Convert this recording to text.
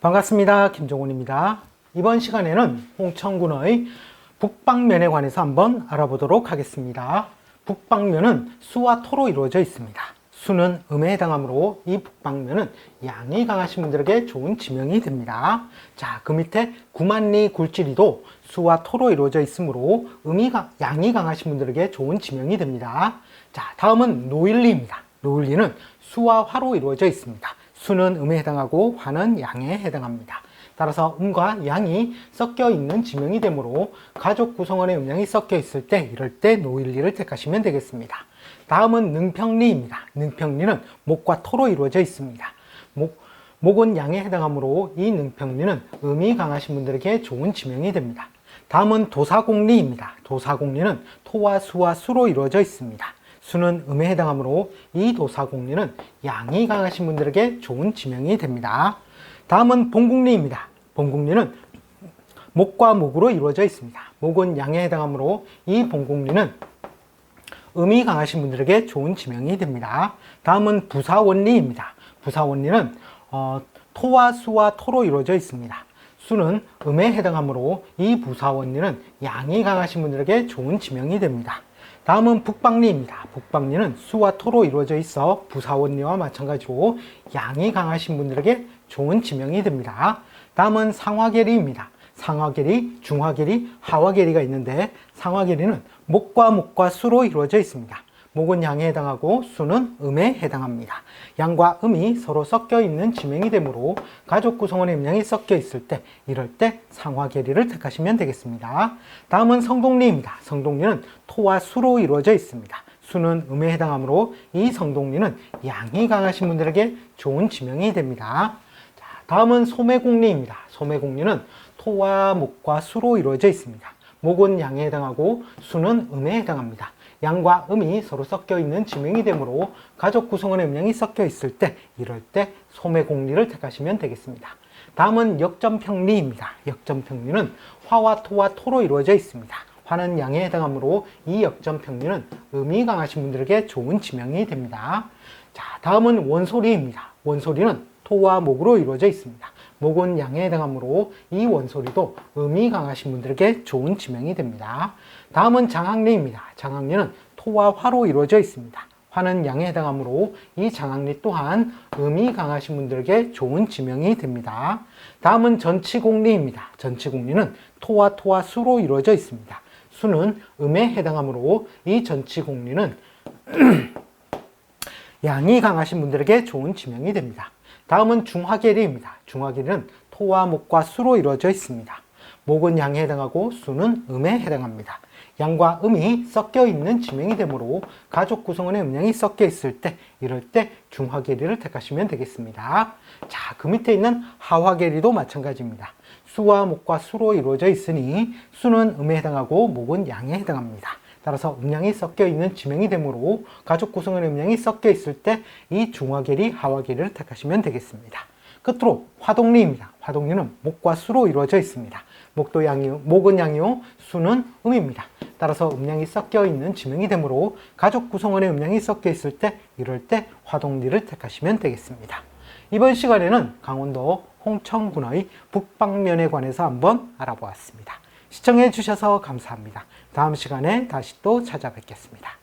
반갑습니다. 김종훈입니다. 이번 시간에는 홍천군의 북방면에 관해서 한번 알아보도록 하겠습니다. 북방면은 수와 토로 이루어져 있습니다. 수는 음에 해당하므로 이 북방면은 양이 강하신 분들에게 좋은 지명이 됩니다. 자, 그 밑에 구만리 굴지리도 수와 토로 이루어져 있으므로 음이 가- 양이 강하신 분들에게 좋은 지명이 됩니다. 자, 다음은 노일리입니다. 노일리는 수와 화로 이루어져 있습니다. 수는 음에 해당하고 화는 양에 해당합니다. 따라서 음과 양이 섞여 있는 지명이 되므로 가족 구성원의 음양이 섞여 있을 때 이럴 때 노일리를 택하시면 되겠습니다. 다음은 능평리입니다. 능평리는 목과 토로 이루어져 있습니다. 목, 목은 양에 해당하므로 이 능평리는 음이 강하신 분들에게 좋은 지명이 됩니다. 다음은 도사공리입니다. 도사공리는 토와 수와 수로 이루어져 있습니다. 수는 음에 해당하므로 이 도사 공리는 양이 강하신 분들에게 좋은 지명이 됩니다. 다음은 봉국리입니다. 봉국리는 목과 목으로 이루어져 있습니다. 목은 양에 해당하므로 이 봉국리는 음이 강하신 분들에게 좋은 지명이 됩니다. 다음은 부사원리입니다. 부사원리는 어, 토와 수와 토로 이루어져 있습니다. 수는 음에 해당하므로 이 부사원리는 양이 강하신 분들에게 좋은 지명이 됩니다. 다음은 북방리입니다. 북방리는 수와 토로 이루어져 있어 부사원리와 마찬가지로 양이 강하신 분들에게 좋은 지명이 됩니다. 다음은 상화계리입니다. 상화계리, 중화계리, 하화계리가 있는데 상화계리는 목과 목과 수로 이루어져 있습니다. 목은 양에 해당하고 수는 음에 해당합니다. 양과 음이 서로 섞여 있는 지명이 되므로 가족 구성원의 음양이 섞여 있을 때 이럴 때 상화 계리를 택하시면 되겠습니다. 다음은 성동리입니다. 성동리는 토와 수로 이루어져 있습니다. 수는 음에 해당하므로 이 성동리는 양이 강하신 분들에게 좋은 지명이 됩니다. 자, 다음은 소매공리입니다. 소매공리는 토와 목과 수로 이루어져 있습니다. 목은 양에 해당하고 수는 음에 해당합니다. 양과 음이 서로 섞여 있는 지명이 되므로 가족 구성원의 음양이 섞여 있을 때 이럴 때 소매 공리를 택하시면 되겠습니다. 다음은 역점평리입니다. 역점평리는 화와 토와 토로 이루어져 있습니다. 화는 양에 해당하므로 이 역점평리는 음이 강하신 분들에게 좋은 지명이 됩니다. 자, 다음은 원소리입니다. 원소리는 토와 목으로 이루어져 있습니다. 목은 양에 해당하므로 이 원소리도 음이 강하신 분들에게 좋은 지명이 됩니다. 다음은 장학리입니다. 장학리는 토와 화로 이루어져 있습니다. 화는 양에 해당하므로 이 장학리 또한 음이 강하신 분들에게 좋은 지명이 됩니다. 다음은 전치공리입니다. 전치공리는 토와 토와 수로 이루어져 있습니다. 수는 음에 해당하므로 이 전치공리는 양이 강하신 분들에게 좋은 지명이 됩니다. 다음은 중화계리입니다. 중화계리는 토와 목과 수로 이루어져 있습니다. 목은 양에 해당하고 수는 음에 해당합니다. 양과 음이 섞여 있는 지명이 되므로 가족 구성원의 음양이 섞여 있을 때 이럴 때 중화계리를 택하시면 되겠습니다. 자, 그 밑에 있는 하화계리도 마찬가지입니다. 수와 목과 수로 이루어져 있으니 수는 음에 해당하고 목은 양에 해당합니다. 따라서 음양이 섞여 있는 지명이 되므로 가족 구성원의 음양이 섞여 있을 때 이 중화계리, 하화계리를 택하시면 되겠습니다. 끝으로 화동리입니다. 화동리는 목과 수로 이루어져 있습니다. 목도 양이요, 목은 양이요, 수는 음입니다. 따라서 음양이 섞여 있는 지명이 되므로 가족 구성원의 음양이 섞여 있을 때 이럴 때 화동리를 택하시면 되겠습니다. 이번 시간에는 강원도 홍천군의 북방면에 관해서 한번 알아보았습니다. 시청해 주셔서 감사합니다. 다음 시간에 다시 또 찾아뵙겠습니다.